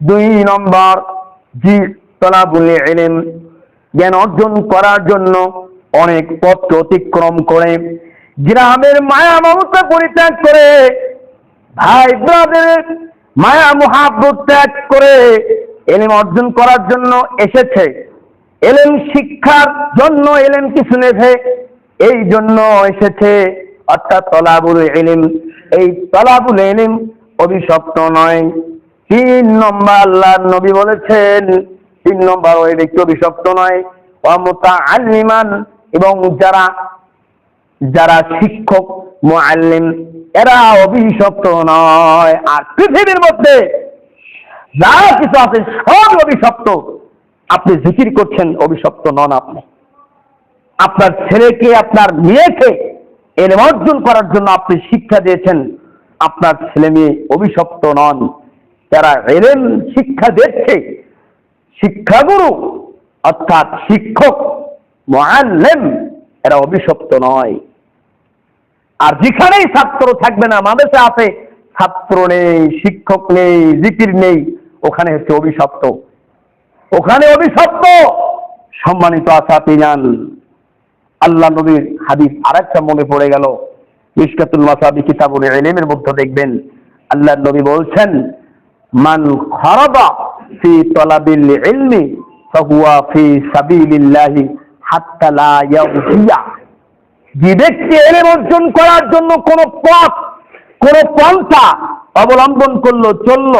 দুই নম্বর, জি, তলাবুল ইলম। জ্ঞান অর্জন করার জন্য অনেক পথ অতিক্রম করে। গ্রামের মায়া মমতা পরিত্যাগ করে। ভাই ব্রাদারের মায়া মহাব্বত ত্যাগ করে। এলেম অর্জন করার জন্য এসেছে। এলেম শিক্ষার জন্য এলেম কি শুনেছে এই জন্য এসেছে। অর্থাৎ তলাবুল এলিম এই তলাবুল এলিম অভিশপ্ত নয়। তিন নম্বর আল্লাহ নবী বলেছেন, তিন নম্বর ওই ব্যক্তি অভিশপ্ত নয় অমতা আলিমান এবং যারা যারা শিক্ষক, মুআল্লিম, এরা অভিশপ্ত নয়। আর পৃথিবীর মধ্যে যা কিছু আছে সব অভিশপ্ত। আপনি জিকির করছেন, অভিশপ্ত নন আপনি। আপনার ছেলেকে, আপনার মেয়েকে এর অর্জন করার জন্য আপনি শিক্ষা দিয়েছেন। আপনার ছেলে মেয়ে অভিশপ্ত নন। যারা এলেন শিক্ষা দিচ্ছে, শিক্ষাগুরু, অর্থাৎ শিক্ষক মহাল্লেম এরা অভিশপ্ত নয়। আর যেখানেই ছাত্র থাকবে না, মাদ্রাসা আছে, ছাত্র নেই, শিক্ষক নেই, জিকির নেই, ওখানে হচ্ছে অভিশপ্ত। ওখানে অভিশপ্ত, সম্মানিত আসাতি যান আল্লাহ নবীর হাদিস আরেকটা মনে পড়ে গেল। মিশকাতুল মাসাবি কিতাবুল ইলমের মধ্যে দেখবেন, আল্লাহ নবী বলছেন মান খরাবা ফি তলাবিল ইলমি ফাহুয়া ফি সাবিলিল্লাহি হাত্তা লা ইয়াউহিয়া যে ব্যক্তি এলেম অর্জন করার জন্য কোন পথ, কোন পন্থা অবলম্বন করল, চলল।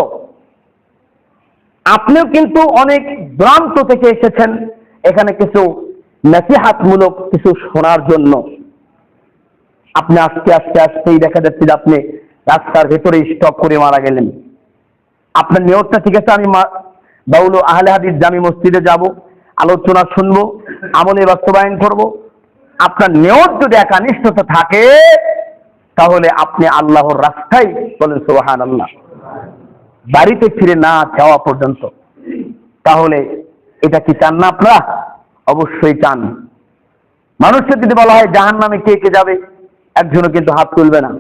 আপনিও কিন্তু অনেক ভ্রান্ত থেকে এসেছেন এখানে কিছু নসিহাতমূলক কিছু শোনার জন্য। আপনি আস্তে আস্তে আস্তেই দেখা যাচ্ছে যে আপনি রাস্তার ভেতরে স্টপ করে মারা গেলেন। আপনার নিয়তটা ঠিক আছে, আমি বাউল আহলে হাদিস জামি মসজিদে যাব, আলোচনা শুনব, আমলে বাস্তবায়ন করব। আপনার নিয়ত যদি একানিষ্ঠতা থাকে, তাহলে আপনি আল্লাহর রাস্তায় বলেন সোহান আল্লাহ বাড়িতে ফিরে না যাওয়া পর্যন্ত, তাহলে এটা কি চান না আপনারা? অবশ্যই চান। মানুষকে যদি বলা হয় জাহান নামে কে কে যাবে? একজনও কিন্তু হাত তুলবে না।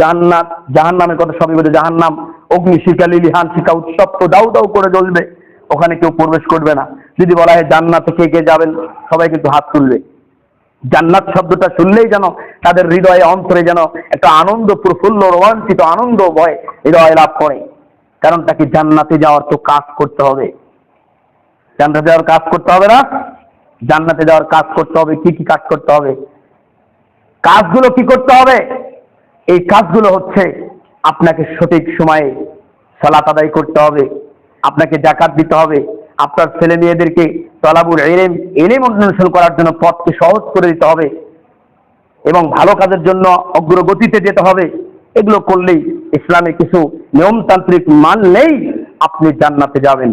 জাহান্নাত জাহান নামের কথা সবাই বলে জাহান নাম অগ্নি শিকা লিলিহান শিকা তো দাউ দাউ করে জ্বলবে। ওখানে কেউ প্রবেশ করবে না। যদি বলা হয় জান্নাতে কে কে যাবেন, সবাই কিন্তু হাত তুলবে। জান্নাত শব্দটা শুনলেই যেন তাদের হৃদয়ে অন্তরে যেন একটা আনন্দ, প্রফুল্ল, রোমাঞ্চিত আনন্দ, ভয়, হৃদয় লাভ করে। কারণ তাকে জান্নাতে যাওয়ার তো কাজ করতে হবে। জান্নাতে যাওয়ার কাজ করতে হবে না? জান্নাতে যাওয়ার কাজ করতে হবে, কি কি কাজ করতে হবে? কাজগুলো কি করতে হবে? এই কাজগুলো হচ্ছে আপনাকে সঠিক সময়ে সালাত আদায় করতে হবে, আপনাকে জাকাত দিতে হবে, আপনার ছেলে মেয়েদেরকে তলাবুর এলেম এলেম অন্বেষণ করার জন্য পথকে সহজ করে দিতে হবে এবং ভালো কাজের জন্য অগ্রগতিতে যেতে হবে। এগুলো করলেই ইসলামে কিছু নিয়মতান্ত্রিক মান নেই, আপনি জান্নাতে যাবেন।